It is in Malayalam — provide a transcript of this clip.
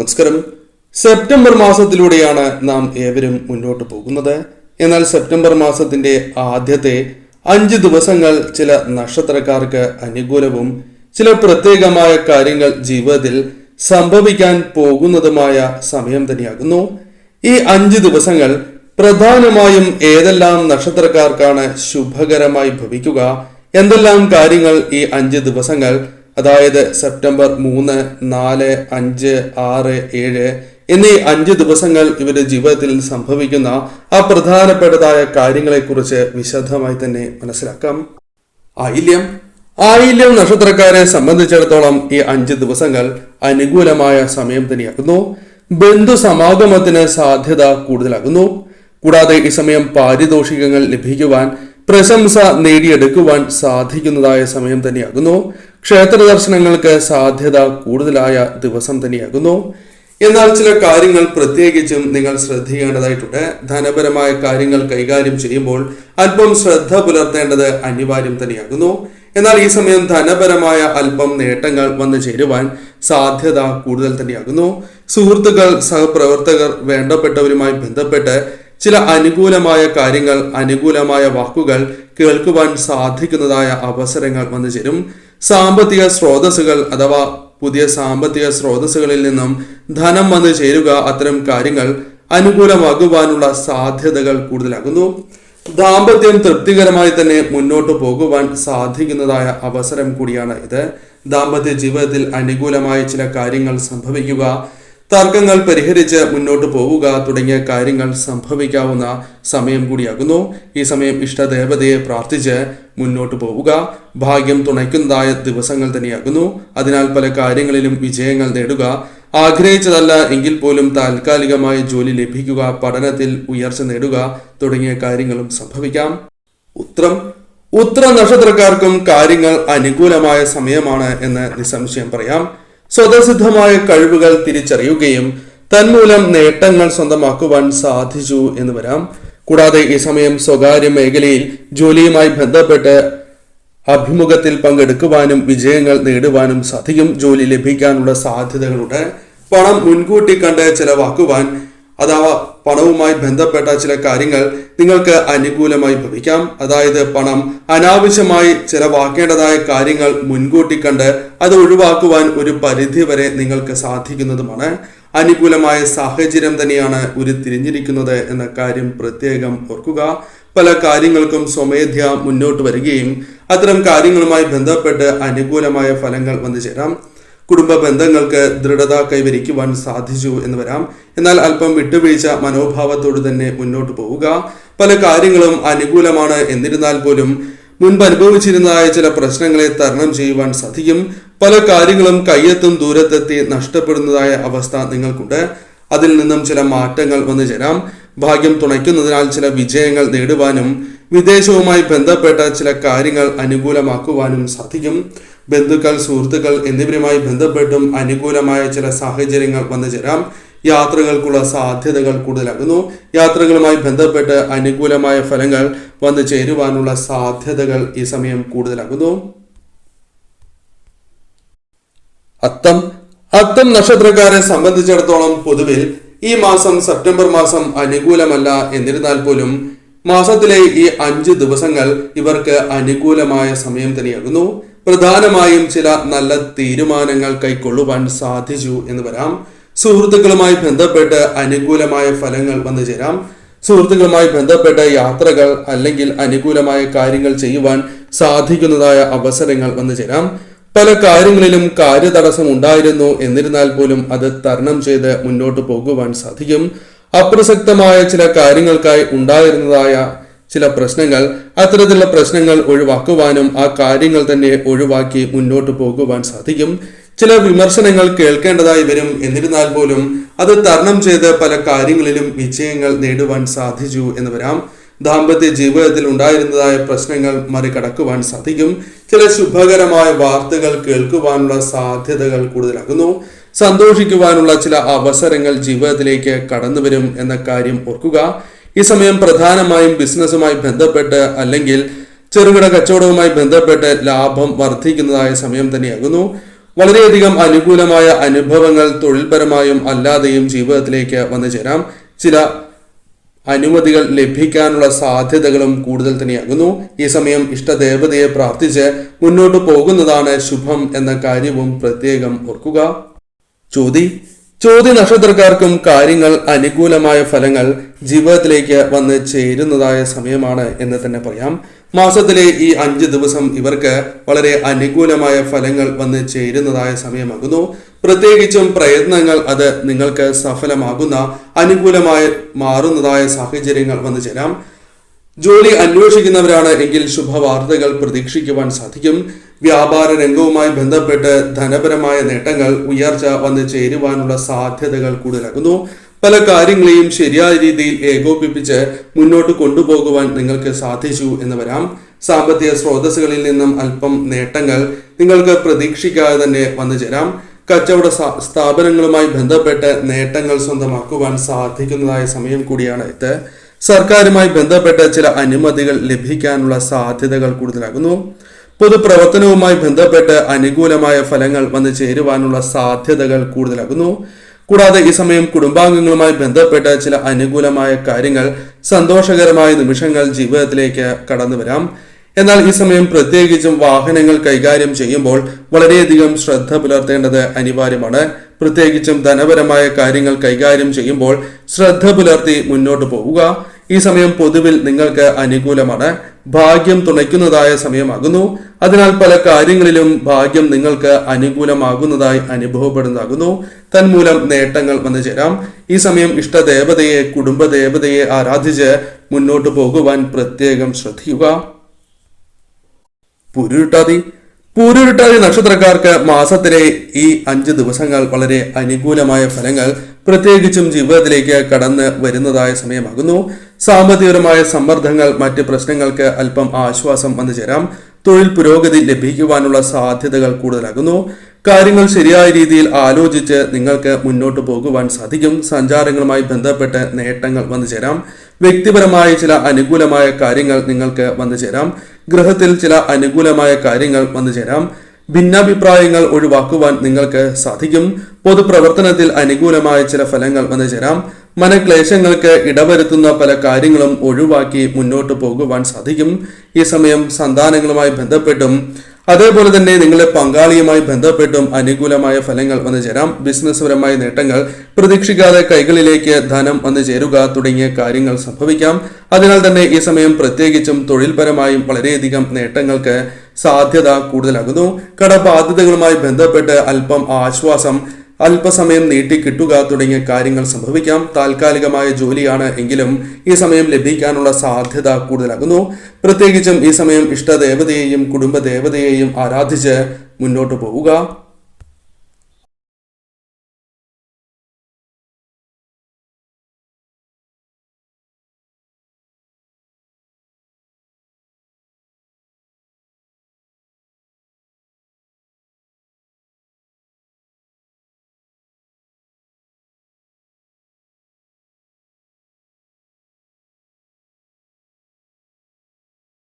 നമസ്കാരം. സെപ്റ്റംബർ മാസത്തിലൂടെയാണ് നാം ഏവരും മുന്നോട്ട് പോകുന്നത്. എന്നാൽ സെപ്റ്റംബർ മാസത്തിന്റെ ആദ്യത്തെ അഞ്ച് ദിവസങ്ങൾ ചില നക്ഷത്രക്കാർക്ക് അനുകൂലവും ചില പ്രത്യേകമായ കാര്യങ്ങൾ ജീവിതത്തിൽ സംഭവിക്കാൻ പോകുന്നതുമായ സമയം തന്നെയാകുന്നു. ഈ അഞ്ച് ദിവസങ്ങൾ പ്രധാനമായും ഏതെല്ലാം നക്ഷത്രക്കാർക്കാണ് ശുഭകരമായി ഭവിക്കുക എന്തെല്ലാം കാര്യങ്ങൾ ഈ അഞ്ച് ദിവസങ്ങൾ അതായത് സെപ്റ്റംബർ മൂന്ന് നാല് അഞ്ച് ആറ് ഏഴ് എന്നീ അഞ്ച് ദിവസങ്ങൾ ഇവരുടെ ജീവിതത്തിൽ സംഭവിക്കുന്ന ആ പ്രധാനപ്പെട്ടതായ കാര്യങ്ങളെക്കുറിച്ച് വിശദമായി തന്നെ മനസ്സിലാക്കാം. ആയില്യം. ആയില്യം നക്ഷത്രക്കാരെ സംബന്ധിച്ചിടത്തോളം ഈ അഞ്ച് ദിവസങ്ങൾ അനുകൂലമായ സമയം തന്നെയാകുന്നു. ബന്ധു സമാഗമത്തിന് സാധ്യത കൂടുതലാകുന്നു. കൂടാതെ ഈ സമയം പാരിതോഷികങ്ങൾ ലഭിക്കുവാൻ പ്രശംസ നേടിയെടുക്കുവാൻ സാധിക്കുന്നതായ സമയം തന്നെയാകുന്നു. ക്ഷേത്ര ദർശനങ്ങൾക്ക് സാധ്യത കൂടുതലായ ദിവസം തന്നെയാകുന്നു. എന്നാൽ ചില കാര്യങ്ങൾ പ്രത്യേകിച്ചും നിങ്ങൾ ശ്രദ്ധിക്കേണ്ടതായിട്ടുണ്ട്. ധനപരമായ കാര്യങ്ങൾ കൈകാര്യം ചെയ്യുമ്പോൾ അല്പം ശ്രദ്ധ പുലർത്തേണ്ടത് അനിവാര്യം തന്നെയാകുന്നു. എന്നാൽ ഈ സമയം ധനപരമായ അല്പം നേട്ടങ്ങൾ വന്നു ചേരുവാൻ സാധ്യത കൂടുതൽ തന്നെയാകുന്നു. സുഹൃത്തുക്കൾ സഹപ്രവർത്തകർ വേണ്ടപ്പെട്ടവരുമായി ബന്ധപ്പെട്ട് ചില അനുകൂലമായ കാര്യങ്ങൾ അനുകൂലമായ വാക്കുകൾ കേൾക്കുവാൻ സാധിക്കുന്നതായ അവസരങ്ങൾ വന്നു ചേരും. സാമ്പത്തിക സ്രോതസ്സുകൾ അഥവാ പുതിയ സാമ്പത്തിക സ്രോതസ്സുകളിൽ നിന്നും ധനം വന്നു ചേരുക അത്തരം കാര്യങ്ങൾ അനുകൂലമാകുവാനുള്ള സാധ്യതകൾ കൂടുതലാകുന്നു. ദാമ്പത്യം തൃപ്തികരമായി തന്നെ മുന്നോട്ട് പോകുവാൻ സാധിക്കുന്നതായ അവസരം കൂടിയാണ് ഇത്. ദാമ്പത്യ ജീവിതത്തിൽ അനുകൂലമായ ചില കാര്യങ്ങൾ സംഭവിക്കുക തർക്കങ്ങൾ പരിഹരിച്ച് മുന്നോട്ട് പോവുക തുടങ്ങിയ കാര്യങ്ങൾ സംഭവിക്കാവുന്ന സമയം കൂടിയാകുന്നു. ഈ സമയം ഇഷ്ടദേവതയെ പ്രാർത്ഥിച്ച് മുന്നോട്ട് പോവുക. ഭാഗ്യം തുണയ്ക്കുന്നതായ ദിവസങ്ങൾ തന്നെയാകുന്നു. അതിനാൽ പല കാര്യങ്ങളിലും വിജയങ്ങൾ നേടുക. ആഗ്രഹിച്ചതല്ല എങ്കിൽ പോലും താൽക്കാലികമായ ജോലി ലഭിക്കുക പഠനത്തിൽ ഉയർച്ച നേടുക തുടങ്ങിയ കാര്യങ്ങളും സംഭവിക്കാം. ഉത്രം ഉത്ര നക്ഷത്രക്കാർക്കും കാര്യങ്ങൾ അനുകൂലമായ സമയമാണ് എന്ന് നിസ്സംശയം പറയാം. സ്വതസിദ്ധമായ കഴിവുകൾ തിരിച്ചറിയുകയും തന്മൂലം നേട്ടങ്ങൾ സ്വന്തമാക്കുവാൻ സാധിച്ചു എന്ന് വരാം. കൂടാതെ ഈ സമയം സ്വകാര്യ മേഖലയിൽ ജോലിയുമായി ബന്ധപ്പെട്ട് അഭിമുഖത്തിൽ പങ്കെടുക്കുവാനും വിജയങ്ങൾ നേടുവാനും സാധിക്കും. ജോലി ലഭിക്കാനുള്ള സാധ്യതകളുണ്ട്. പണം മുൻകൂട്ടി കണ്ട് ചിലവാക്കുവാൻ അഥവാ പണവുമായി ബന്ധപ്പെട്ട ചില കാര്യങ്ങൾ നിങ്ങൾക്ക് അനുകൂലമായി ഭവിക്കാം. അതായത് പണം അനാവശ്യമായി ചിലവാക്കേണ്ടതായ കാര്യങ്ങൾ മുൻകൂട്ടി കണ്ട് അത് ഒഴിവാക്കുവാൻ ഒരു പരിധി വരെ നിങ്ങൾക്ക് സാധിക്കുന്നതുമാണ്. അനുകൂലമായ സാഹചര്യം തന്നെയാണ് ഉരുത്തിരിഞ്ഞിരിക്കുന്നത് എന്ന കാര്യം പ്രത്യേകം ഓർക്കുക. പല കാര്യങ്ങൾക്കും സ്വമേധ്യ മുന്നോട്ട് വരികയും അത്തരം കാര്യങ്ങളുമായി ബന്ധപ്പെട്ട് അനുകൂലമായ ഫലങ്ങൾ വന്നു ചേരാം കുടുംബ ബന്ധങ്ങൾക്ക് ദൃഢത കൈവരിക്കുവാൻ സാധിച്ചു എന്ന് വരാം. എന്നാൽ അല്പം വിട്ടുവീഴ്ച മനോഭാവത്തോട് തന്നെ മുന്നോട്ട് പോവുക. പല കാര്യങ്ങളും അനുകൂലമാണ്. എന്നിരുന്നാൽ പോലും മുൻപ് അനുഭവിച്ചിരുന്നതായ ചില പ്രശ്നങ്ങളെ തരണം ചെയ്യുവാൻ സാധിക്കും. പല കാര്യങ്ങളും കയ്യെത്തും ദൂരത്തെത്തി നഷ്ടപ്പെടുന്നതായ അവസ്ഥ നിങ്ങൾക്കുണ്ട്. അതിൽ നിന്നും ചില മാറ്റങ്ങൾ വന്നു ചേരാം ഭാഗ്യം തുണയ്ക്കുന്നതിനാൽ ചില വിജയങ്ങൾ നേടുവാനും വിദേശവുമായി ബന്ധപ്പെട്ട ചില കാര്യങ്ങൾ അനുകൂലമാക്കുവാനും സാധിക്കും. ബന്ധുക്കൾ സുഹൃത്തുക്കൾ എന്നിവരുമായി ബന്ധപ്പെട്ടും അനുകൂലമായ ചില സാഹചര്യങ്ങൾ വന്നു ചേരാം. യാത്രകൾക്കുള്ള സാധ്യതകൾ കൂടുതലാകുന്നു. യാത്രകളുമായി ബന്ധപ്പെട്ട് അനുകൂലമായ ഫലങ്ങൾ വന്നു ചേരുവാനുള്ള സാധ്യതകൾ ഈ സമയം കൂടുതലാകുന്നു. അത്തം. അത്തം നക്ഷത്രക്കാരെ സംബന്ധിച്ചിടത്തോളം പൊതുവിൽ ഈ മാസം സെപ്റ്റംബർ മാസം അനുകൂലമല്ല എന്നിരുന്നാൽ പോലും മാസത്തിലെ ഈ അഞ്ച് ദിവസങ്ങൾ ഇവർക്ക് അനുകൂലമായ സമയം തന്നെയാകുന്നു. പ്രധാനമായും ചില നല്ല തീരുമാനങ്ങൾ കൈക്കൊള്ളുവാൻ സാധിച്ചു എന്ന് വരാം. സുഹൃത്തുക്കളുമായി ബന്ധപ്പെട്ട് അനുകൂലമായ ഫലങ്ങൾ വന്നു ചേരാം. സുഹൃത്തുക്കളുമായി ബന്ധപ്പെട്ട യാത്രകൾ അല്ലെങ്കിൽ അനുകൂലമായ കാര്യങ്ങൾ ചെയ്യുവാൻ സാധിക്കുന്നതായ അവസരങ്ങൾ വന്നു ചേരാം. പല കാര്യങ്ങളിലും കാര്യതടസ്സം ഉണ്ടായിരുന്നു. എന്നിരുന്നാൽ പോലും അത് തരണം ചെയ്ത് മുന്നോട്ട് പോകുവാൻ സാധിക്കും. അപ്രസക്തമായ ചില കാര്യങ്ങൾക്കായി ഉണ്ടായിരുന്നതായ ചില പ്രശ്നങ്ങൾ അത്തരത്തിലുള്ള പ്രശ്നങ്ങൾ ഒഴിവാക്കുവാനും ആ കാര്യങ്ങൾ തന്നെ ഒഴിവാക്കി മുന്നോട്ട് പോകുവാൻ സാധിക്കും. ചില വിമർശനങ്ങൾ കേൾക്കേണ്ടതായി വരും. എന്നിരുന്നാൽ പോലും അത് തരണം ചെയ്ത് പല കാര്യങ്ങളിലും വിജയങ്ങൾ നേടുവാൻ സാധിച്ചു എന്ന് വരാം. ദാമ്പത്യ ജീവിതത്തിൽ ഉണ്ടായിരുന്നതായ പ്രശ്നങ്ങൾ മറികടക്കുവാൻ സാധിക്കും. ചില ശുഭകരമായ വാർത്തകൾ കേൾക്കുവാനുള്ള സാധ്യതകൾ കൂടുതലാകുന്നു. സന്തോഷിക്കുവാനുള്ള ചില അവസരങ്ങൾ ജീവിതത്തിലേക്ക് കടന്നു വരും എന്ന കാര്യം ഓർക്കുക. ഈ സമയം പ്രധാനമായും ബിസിനസ്സുമായി ബന്ധപ്പെട്ട് അല്ലെങ്കിൽ ചെറുകിട കച്ചവടവുമായി ബന്ധപ്പെട്ട് ലാഭം വർദ്ധിക്കുന്നതായ സമയം തന്നെയാകുന്നു. വളരെയധികം അനുകൂലമായ അനുഭവങ്ങൾ തൊഴിൽപരമായും അല്ലാതെയും ജീവിതത്തിലേക്ക് വന്നു ചേരാം. ചില അനുമതികൾ ലഭിക്കാനുള്ള സാധ്യതകളും കൂടുതൽ തന്നെയാകുന്നു. ഈ സമയം ഇഷ്ടദേവതയെ പ്രാർത്ഥിച്ച് മുന്നോട്ട് പോകുന്നതാണ് ശുഭം എന്ന കാര്യവും പ്രത്യേകം ഓർക്കുക. ചോതി ചോദ്യ നക്ഷത്രക്കാർക്കും കാര്യങ്ങൾ അനുകൂലമായ ഫലങ്ങൾ ജീവിതത്തിലേക്ക് വന്ന് ചേരുന്നതായ സമയമാണ് എന്ന് തന്നെ പറയാം. മാസത്തിലെ ഈ അഞ്ച് ദിവസം ഇവർക്ക് വളരെ അനുകൂലമായ ഫലങ്ങൾ വന്ന് ചേരുന്നതായ സമയമാകുന്നു. പ്രത്യേകിച്ചും പ്രയത്നങ്ങൾ അത് നിങ്ങൾക്ക് സഫലമാകുന്ന അനുകൂലമായി മാറുന്നതായ സാഹചര്യങ്ങൾ വന്നു ചേരാം. ജോലി അന്വേഷിക്കുന്നവരാണ് എങ്കിൽ ശുഭവാർത്തകൾ പ്രതീക്ഷിക്കുവാൻ സാധിക്കും. വ്യാപാര രംഗവുമായി ബന്ധപ്പെട്ട് ധനപരമായ നേട്ടങ്ങൾ ഉയർച്ച വന്ന് ചേരുവാനുള്ള സാധ്യതകൾ കൂടുതലാകുന്നു പല കാര്യങ്ങളെയും ശരിയായ രീതിയിൽ ഏകോപിപ്പിച്ച് മുന്നോട്ട് കൊണ്ടുപോകുവാൻ നിങ്ങൾക്ക് സാധിച്ചു എന്ന് വരാം. സാമ്പത്തിക സ്രോതസ്സുകളിൽ നിന്നും അല്പം നേട്ടങ്ങൾ നിങ്ങൾക്ക് പ്രതീക്ഷിക്കാതെ തന്നെ വന്നു ചേരാം. കച്ചവട സ്ഥാപനങ്ങളുമായി ബന്ധപ്പെട്ട് നേട്ടങ്ങൾ സ്വന്തമാക്കുവാൻ സാധിക്കുന്നതായ സമയം കൂടിയാണ് ഇത്. സർക്കാരുമായി ബന്ധപ്പെട്ട ചില അനുമതികൾ ലഭിക്കാനുള്ള സാധ്യതകൾ കൂടുതലാകുന്നു. പൊതുപ്രവർത്തനവുമായി ബന്ധപ്പെട്ട് അനുകൂലമായ ഫലങ്ങൾ വന്നു ചേരുവാനുള്ള സാധ്യതകൾ കൂടുതലാകുന്നു. കൂടാതെ ഈ സമയം കുടുംബാംഗങ്ങളുമായി ബന്ധപ്പെട്ട ചില അനുകൂലമായ കാര്യങ്ങൾ സന്തോഷകരമായ നിമിഷങ്ങൾ ജീവിതത്തിലേക്ക് കടന്നു വരാം. എന്നാൽ ഈ സമയം പ്രത്യേകിച്ചും വാഹനങ്ങൾ കൈകാര്യം ചെയ്യുമ്പോൾ വളരെയധികം ശ്രദ്ധ പുലർത്തേണ്ടത് അനിവാര്യമാണ്. പ്രത്യേകിച്ചും ധനപരമായ കാര്യങ്ങൾ കൈകാര്യം ചെയ്യുമ്പോൾ ശ്രദ്ധ പുലർത്തി മുന്നോട്ട് പോവുക. ഈ സമയം പൊതുവിൽ നിങ്ങൾക്ക് അനുകൂലമാണ്. ഭാഗ്യം തുണയ്ക്കുന്നതായ സമയമാകുന്നു. അതിനാൽ പല കാര്യങ്ങളിലും ഭാഗ്യം നിങ്ങൾക്ക് അനുകൂലമാകുന്നതായി അനുഭവപ്പെടുന്നതാകുന്നു. തന്മൂലം നേട്ടങ്ങൾ വന്നു ചേരാം ഈ സമയം ഇഷ്ടദേവതയെ കുടുംബദേവതയെ ആരാധിച്ച് മുന്നോട്ടു പോകുവാൻ പ്രത്യേകം ശ്രദ്ധിക്കുക. പുരുട്ടാതി പൂരുരുട്ടാതി നക്ഷത്രക്കാർക്ക് മാസത്തിലെ ഈ അഞ്ച് ദിവസങ്ങൾ വളരെ അനുകൂലമായ ഫലങ്ങൾ പ്രത്യേകിച്ചും ജീവിതത്തിലേക്ക് കടന്ന് വരുന്നതായ സമയമാകുന്നു. സാമ്പത്തികപരമായ സമ്മർദ്ദങ്ങൾ മറ്റ് പ്രശ്നങ്ങൾക്ക് അല്പം ആശ്വാസം വന്നു ചേരാം. തൊഴിൽ പുരോഗതി ലഭിക്കുവാനുള്ള സാധ്യതകൾ കൂടുതലാകുന്നു. കാര്യങ്ങൾ ശരിയായ രീതിയിൽ ആലോചിച്ച് നിങ്ങൾക്ക് മുന്നോട്ട് പോകുവാൻ സാധിക്കും. സഞ്ചാരങ്ങളുമായി ബന്ധപ്പെട്ട് നേട്ടങ്ങൾ വന്നു ചേരാം. വ്യക്തിപരമായ ചില അനുകൂലമായ കാര്യങ്ങൾ നിങ്ങൾക്ക് വന്നു ചേരാം. ഗൃഹത്തിൽ ചില അനുകൂലമായ കാര്യങ്ങൾ വന്നു ചേരാം. ഭിന്നാഭിപ്രായങ്ങൾ ഒഴിവാക്കുവാൻ നിങ്ങൾക്ക് സാധിക്കും. പൊതുപ്രവർത്തനത്തിൽ അനുകൂലമായ ചില ഫലങ്ങൾ വന്നു ചേരാം. മനക്ലേശങ്ങൾക്ക് ഇടവരുത്തുന്ന പല കാര്യങ്ങളും ഒഴിവാക്കി മുന്നോട്ട് പോകുവാൻ സാധിക്കും. ഈ സമയം സന്താനങ്ങളുമായി ബന്ധപ്പെട്ടും അതേപോലെ തന്നെ നിങ്ങളെ പങ്കാളിയുമായി ബന്ധപ്പെട്ടും അനുകൂലമായ ഫലങ്ങൾ വന്നു ചേരാം. ബിസിനസ് പരമായ നേട്ടങ്ങൾ പ്രതീക്ഷിക്കാതെ കൈകളിലേക്ക് ധനം വന്നു ചേരുക തുടങ്ങിയ കാര്യങ്ങൾ സംഭവിക്കാം. അതിനാൽ തന്നെ ഈ സമയം പ്രത്യേകിച്ചും തൊഴിൽപരമായും വളരെയധികം നേട്ടങ്ങൾക്ക് സാധ്യത കൂടുതലാകുന്നു. കടബാധ്യതകളുമായി ബന്ധപ്പെട്ട് അല്പം ആശ്വാസം അല്പസമയം നീട്ടി കിട്ടുക തുടങ്ങിയ കാര്യങ്ങൾ സംഭവിക്കാം. താൽക്കാലികമായ ജോലിയാണ് എങ്കിലും ഈ സമയം ലഭിക്കാനുള്ള സാധ്യത കൂടുതലാകുന്നു. പ്രത്യേകിച്ചും ഈ സമയം ഇഷ്ടദേവതയെയും കുടുംബദേവതയെയും ആരാധിച്ച് മുന്നോട്ട് പോവുക.